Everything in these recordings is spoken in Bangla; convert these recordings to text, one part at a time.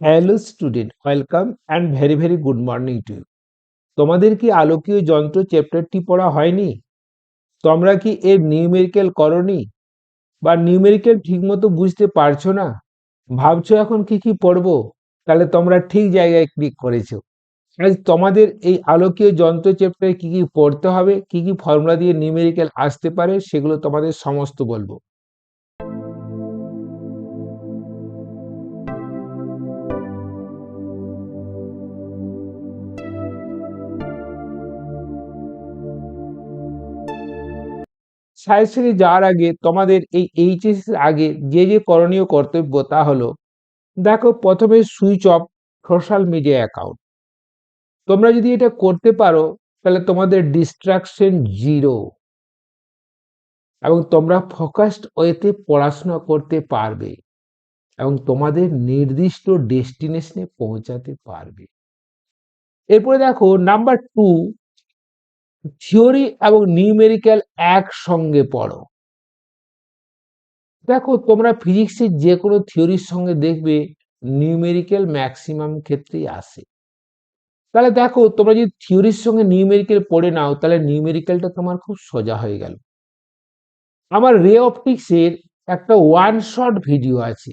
Hello student, welcome and very very good morning to you. তোমাদের কি আলোকীয় যন্ত্র চ্যাপ্টারটি পড়া হয়নি? তোমরা কি এর নিউমেরিক্যাল করনি? বা নিউমেরিক্যাল ঠিকমতো বুঝতে পারছ না? ভাবছ এখন কি কি পড়ব? তাহলে তোমরা ঠিক জায়গায় ক্লিক করেছ। আজ তোমাদের এই আলোকীয় যন্ত্র চ্যাপ্টারে কি কি পড়তে হবে? কি কি ফর্মুলা দিয়ে নিউমেরিক্যাল আসতে পারে? সেগুলো তোমাদের সমস্ত বলব। সায়েন্সে যাওয়ার আগে তোমাদের এই এইচএস আগে যে যে করণীয় কর্তব্য তা হলো, দেখো প্রথমে switch off social media account তোমরা যদি এটা করতে পারো, তাহলে তোমাদের ডিস্ট্রাকশন জিরো এবং তোমরা ফোকাসড ওয়েতে পড়াশোনা করতে পারবে এবং তোমাদের নির্দিষ্ট ডেস্টিনেশনে পৌঁছাতে পারবে। এরপরে দেখো নাম্বার টু থিওরি এবং নিউমেরিক্যাল একসঙ্গে পড়ো। দেখো, তোমরা ফিজিক্সের যে কোনো থিওরির সঙ্গে দেখবে নিউমেরিক্যাল ম্যাক্সিমাম ক্ষেত্রেই আসে। তাহলে দেখো, তোমরা যদি থিওরির সঙ্গে নিউমেরিক্যাল পড়ে নাও, তাহলে নিউমেরিক্যালটা তোমার খুব সোজা হয়ে গেল। আমার রে অপটিক্সের একটা ওয়ান শট ভিডিও আছে।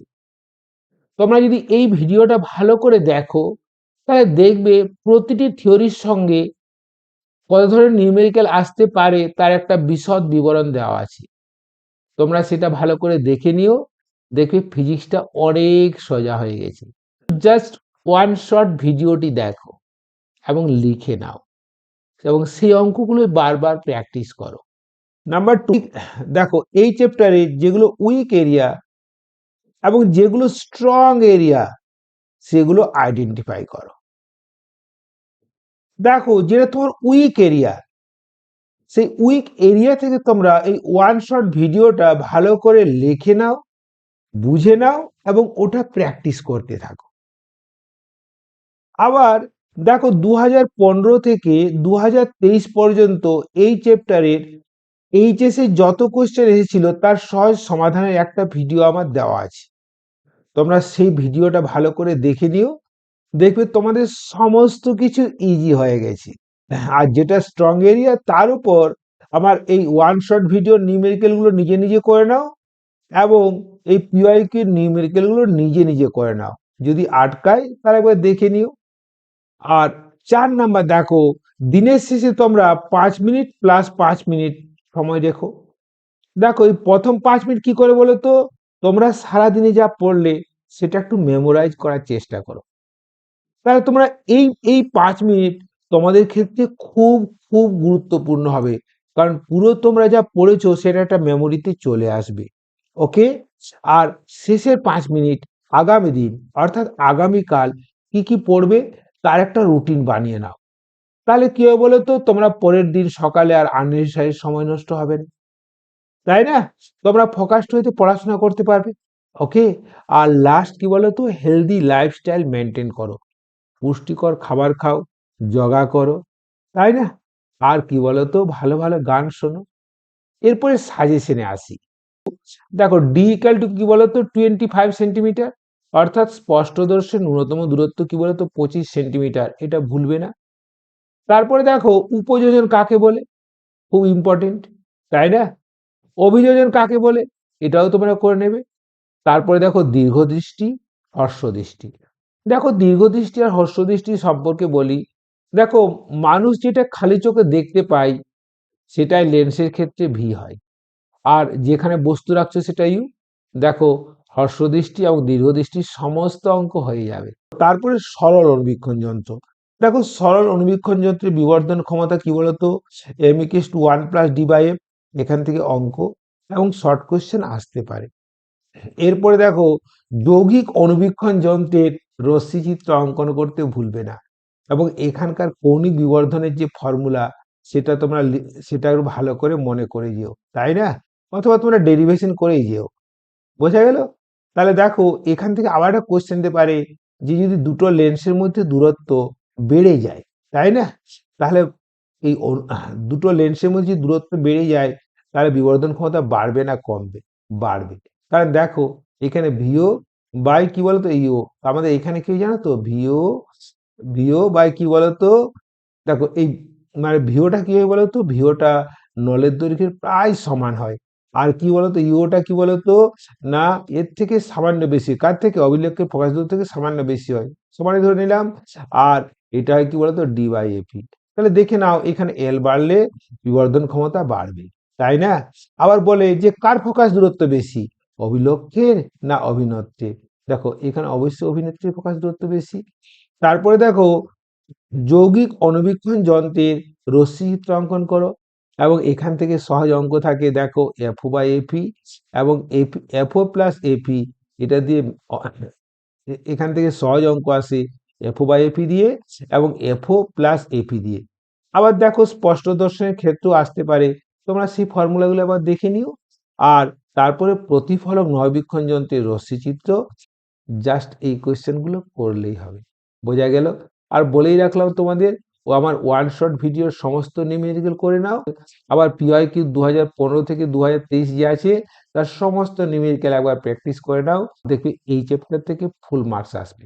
তোমরা যদি এই ভিডিওটা ভালো করে দেখো, তাহলে দেখবে প্রতিটি থিওরির সঙ্গে কত ধরনের নিউমেরিক্যাল আসতে পারে, তার একটা বিশদ বিবরণ দেওয়া আছে। তোমরা সেটা ভালো করে দেখে নিও, দেখবে ফিজিক্সটা অনেক সোজা হয়ে গেছে। জাস্ট ওয়ান শট ভিডিওটি দেখো এবং লিখে নাও এবং সেই অঙ্কগুলো বারবার প্র্যাকটিস করো। নাম্বার টু দেখো এই চ্যাপ্টারে যেগুলো উইক এরিয়া এবং যেগুলো স্ট্রং এরিয়া সেগুলো আইডেন্টিফাই করো। দেখো যেটা তোমার উইক এরিয়া সেই উইক এরিয়া থেকে তোমরা এই ওয়ান শট ভিডিওটা ভালো করে লিখে নাও, বুঝে নাও এবং ওটা প্র্যাকটিস করতে থাকো। আবার দেখো দু হাজার পনেরো থেকে দু হাজার তেইশ পর্যন্ত এই চ্যাপ্টারের এইচএস যত কোয়েশ্চেন এসেছিল তার সহজ সমাধানের একটা ভিডিও আমার দেওয়া আছে। তোমরা সেই ভিডিওটা ভালো করে দেখে নিও। দেখবে তোমাদের সমস্ত কিছু ইজি হয়ে গেছে। আর যেটা স্ট্রং এরিয়া তার উপর আমার এই ওয়ান শট ভিডিও নিউমেরিক্যালগুলো নিজে নিজে করে নাও এবং এই পিওয়াইকে নিউমেরিক্যালগুলো নিজে নিজে করে নাও। যদি আটকায় তার একবার দেখে নিও। আর চার নাম্বার দেখো, দিনের শেষে তোমরা পাঁচ মিনিট প্লাস পাঁচ মিনিট সময় দেখো দেখো, এই প্রথম পাঁচ মিনিট কি করে বলো তো? তোমরা সারাদিনে যা পড়লে, সেটা একটু মেমোরাইজ করার চেষ্টা করো। তাহলে তোমরা এই এই পাঁচ মিনিট তোমাদের ক্ষেত্রে খুব খুব গুরুত্বপূর্ণ হবে। কারণ পুরো তোমরা যা পড়েছো সেটা একটা মেমোরিতে চলে আসবে। ওকে আর শেষের পাঁচ মিনিট আগামী দিন, অর্থাৎ আগামীকাল কি কি পড়বে তার একটা রুটিন বানিয়ে নাও। তাহলে কি হবে বলো তো তোমরা পরের দিন সকালে আর আননেসারি সময় নষ্ট হবে না। তাই না? তোমরা ফোকাসড হইতে পড়াশোনা করতে পারবে। ওকে আর লাস্ট কি বলো তো হেলদি লাইফস্টাইল মেনটেন করো। পুষ্টিকর খাবার খাও জগা করো, তাই না? আর কি বলতো? ভালো ভালো গান শোনো। এরপরে সাজেশনে আসি। দেখো ডি ইকাল টু কি বলতো? টোয়েন্টি ফাইভ সেন্টিমিটার অর্থাৎ স্পষ্টদর্শের ন্যূনতম দূরত্ব কি বলতো? পঁচিশ সেন্টিমিটার এটা ভুলবে না। তারপরে দেখো, উপযোজন কাকে বলে? খুব ইম্পর্টেন্ট তাই না? অভিযোজন কাকে বলে? এটাও তোমরা করে নেবে। তারপরে দেখো, দীর্ঘদৃষ্টি, হর্ষদৃষ্টি। দেখো, দীর্ঘদৃষ্টি আর হর্ষদৃষ্টি সম্পর্কে বলি। দেখো, মানুষ যেটা খালি চোখে দেখতে পায়, সেটাই লেন্সের ক্ষেত্রে ভি হয়। আর যেখানে বস্তু রাখছো সেটা ইউ। দেখো, হর্ষদৃষ্টি এবং দীর্ঘদৃষ্টি সমস্ত অঙ্ক হয়ে যাবে। তারপরে সরল অনুবীক্ষণ যন্ত্র। দেখো, সরল অনুবীক্ষণ যন্ত্রের বিবর্ধন ক্ষমতা কি বলতো? M two one plus D by F এখান থেকে অঙ্ক এবং শর্ট কোয়েশ্চেন আসতে পারে। এরপরে দেখো, যৌগিক অনুবীক্ষণ যন্ত্রের রশ্মিচিত্র অঙ্কন করতে ভুলবে না। এবং এখানকার কৌণিক বিবর্ধনের যে ফর্মুলা সেটা তোমরা সেটা ভালো করে মনে করে যেও, তাই না? অথবা তোমরা ডেরিভেশন করেই যেও। বোঝা গেল? তাহলে দেখো, এখান থেকে আবার একটা কোশ্চেন দিতে পারে যে, যদি দুটো লেন্সের মধ্যে দূরত্ব বেড়ে যায়, তাই না? তাহলে এই দুটো লেন্সের মধ্যে যদি দূরত্ব বেড়ে যায়, তাহলে বিবর্ধন ক্ষমতা বাড়বে না, কমবে, বাড়বে। কারণ দেখো, এখানে ভিও বাই কি বলতো? ইও আমাদের এখানে কি জানো তো? ভিও ভিও বাই কি বলতো? দেখো, এই মানে ভিওটা কি হয় বলতো? ভিওটা নলের দৈর্ঘ্যের প্রায় সমান হয়। আর কি বলতো? ইওটা কি বলতো? না, এর থেকে সামান্য বেশি। কার থেকে? অভিলেখের প্রকাশ দূর থেকে সামান্য বেশি হয়। সমানই ধরে নিলাম। আর এটা হয় কি বলতো? ডি বাই এপি তাহলে দেখে নাও, এখানে এল বাড়লে বিবর্ধন ক্ষমতা বাড়বে। তাই না? আবার বলে যে, কার ফোকাস দূরত্ব বেশি? অভিলক্ষের না অভিনত্বের দেখো, এখানে অবশ্যই অভিনেত্রীর প্রকাশ দূরত্ব বেশি। তারপরে দেখো, যৌগিক অণুবীক্ষণ যন্ত্রের রশ্মি চিত্র অঙ্কন করো এবং এখান থেকে সহজ অঙ্ক থাকে, দেখো এফও বাই এপি এবং এপি এফও প্লাস এপি এটা দিয়ে এখান থেকে সহজ অঙ্ক আসে এফও বাই এপি দিয়ে এবং এফও প্লাস এপি দিয়ে। আবার দেখো, স্পষ্ট দর্শনের ক্ষেত্রেও আসতে পারে। তোমরা সেই ফর্মুলাগুলো আবার দেখে নিও। আর তারপরে প্রতিফলক নয়বীক্ষণ যন্ত্রের রশ্মি চিত্র জাস্ট এই কোয়েশ্চেনগুলো করলেই হবে। বোঝা গেল? আর বলেই রাখলাম তোমাদের, ও আমার ওয়ান শট ভিডিওর সমস্ত নিউমেরিক্যাল করে নাও। আবার পিওয়াই কিউ দু হাজার পনেরো থেকে দু হাজার তেইশ যে আছে, তার সমস্ত নিউমেরিক্যাল একবার প্র্যাকটিস করে নাও। দেখবে এই চ্যাপ্টার থেকে ফুল মার্কস আসবে।